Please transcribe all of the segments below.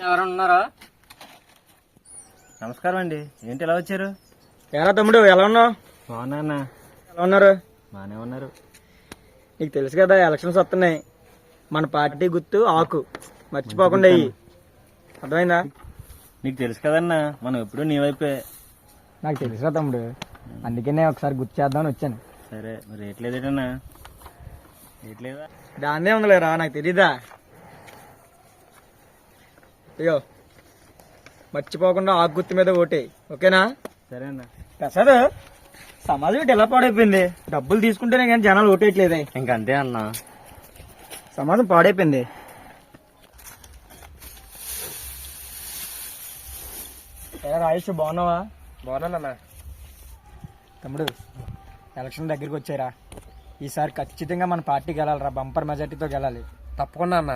ఎవరు ఉన్నారా నమస్కారం అండి. ఏంటి ఎలా వచ్చారు? ఎలా తమ్ముడు ఎలా ఉన్నావు? బాగున్నా అన్న. ఎలా ఉన్నారు? బాగానే ఉన్నారు. నీకు తెలుసు కదా ఎలక్షన్స్ వస్తున్నాయి. మన పార్టీ గుర్తు ఆకు. మర్చిపోకుండా అయ్యి అర్థమైందా? నీకు తెలుసు కదన్నా మనం ఎప్పుడూ నీ వైపే. నాకు తెలుసురా తమ్ముడు. అందుకనే ఒకసారి గుర్తు చేద్దామని వచ్చాను. సరే మరి రేట్ లేదేటన్నా రేట్ లేదా దాన్నే ఉందిలేరా నాకు తెలీదా? అయ్యో మర్చిపోకుండా ఆకు గుర్తు మీద ఓటే ఓకేనా? సరే అన్న. ప్రసాద్ సమాజం ఇటు ఎలా పాడైపోయింది? డబ్బులు తీసుకుంటేనే కానీ జనాలు ఓటేయట్లేదే. ఇంకంతే అన్న. సమాజం పాడైపోయింది. ఎలా రాయేష్ బాగున్నావా? బాగున్నా తమ్ముడు ఎలక్షన్ దగ్గరికి వచ్చారా? ఈసారి ఖచ్చితంగా మన పార్టీ గెలాలరా బంపర్ మెజార్టీతో గెలాలి. తప్పకుండా అన్న.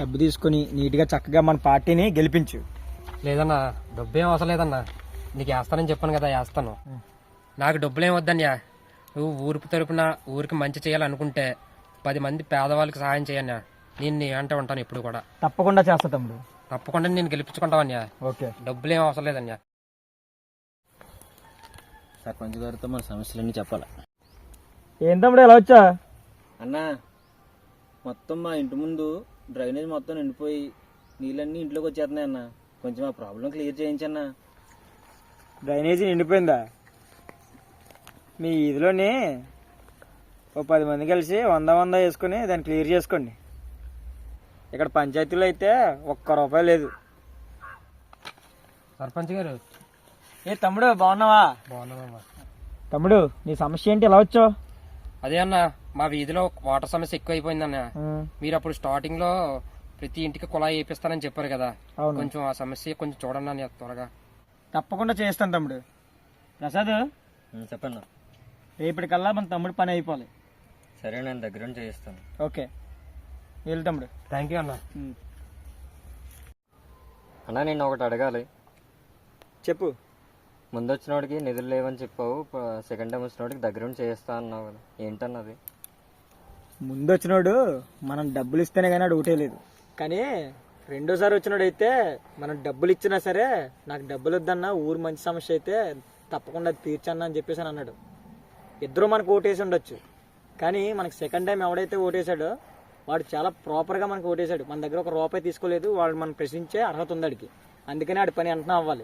డబ్బు తీసుకుని నీట్గా చక్కగా మన పార్టీని గెలిపించు. లేదన్నా డబ్బు ఏం అవసరం లేదన్నా. నీకు వేస్తానని చెప్పాను కదా వేస్తాను. నాకు డబ్బులు ఏం వద్దన్యా. నువ్వు ఊరికి తరపున ఊరికి మంచి చేయాలనుకుంటే పది మంది పేదవాళ్ళకి సహాయం చేయన్యా. నేను నీ వెంట ఉంటాను ఎప్పుడు కూడా. తప్పకుండా చేస్తా తమ్ముడు. తప్పకుండా నేను గెలిపించుకుంటావన్యా. ఓకే. డబ్బులు ఏం అవసరం లేదన్యా. సర్పంచ్ గారితో మన సమస్యలన్నీ చెప్పాలి? ఏం తమ్ముడు ఎలా వచ్చా? అన్న మొత్తం మా ఇంటి ముందు డ్రైనేజ్ మొత్తం నిండిపోయి నీళ్ళన్నీ ఇంట్లోకి వచ్చేస్తున్నాయి అన్న. కొంచెం ఆ ప్రాబ్లం క్లియర్ చేయించన్నా డ్రైనేజీ నిండిపోయిందా? మీ ఇదిలోని ఓ పది మంది కలిసి వంద వంద వేసుకుని దాన్ని క్లియర్ చేసుకోండి. ఇక్కడ పంచాయతీలో అయితే ఒక్క రూపాయి లేదు. సర్పంచ్ గారు. ఏ తమ్ముడు బాగున్నావా? బాగున్నామమ్మా తమ్ముడు నీ సమస్య ఏంటి? ఎలా వచ్చావు? అదే అన్న మా వీధిలో వాటర్ సమస్య ఎక్కువ అయిపోయిందన్న మీరు అప్పుడు స్టార్టింగ్లో ప్రతి ఇంటికి కుళాయి వేపిస్తానని చెప్పారు కదా. కొంచెం ఆ సమస్య కొంచెం చూడండి అన్నయ్య త్వరగా. తప్పకుండా చేస్తాను తమ్ముడు. ప్రసాద్? చెప్పన్నా రేపటికల్లా మన తమ్ముడు పని అయిపోవాలి. సరే నేను దగ్గర చేయిస్తాను. ఓకే. వెళ్ళు తమ్ముడు. థ్యాంక్ యూ అన్న. అన్నా నేను ఒకటి అడగాలి. చెప్పు. ముందు వచ్చినోడికి నిధులు లేవని చెప్పావు సెకండ్ టైం వచ్చినోడికి దగ్గర చేయిస్తా అన్నావు కదా. ఏంటన్నది? ముందు వచ్చినోడు మనం డబ్బులు ఇస్తేనే కానీ ఆడు లేదు. కానీ రెండోసారి వచ్చినోడు అయితే మనం డబ్బులు ఇచ్చినా సరే నాకు డబ్బులు వద్దన్నా ఊరు మంచి సమస్య అయితే తప్పకుండా అది తీర్చన్నా అని చెప్పేసి అని అన్నాడు. ఇద్దరు మనకు ఓటేసి ఉండొచ్చు. కానీ మనకు సెకండ్ టైం ఎవడైతే ఓటేసాడో వాడు చాలా ప్రాపర్గా మనకు ఓటేశాడు. మన దగ్గర ఒక రూపాయి తీసుకోలేదు. వాడు మనం ప్రశ్నించే అర్హత ఉంది అడిగి అందుకని ఆడి పని అంటున్నా అవ్వాలి.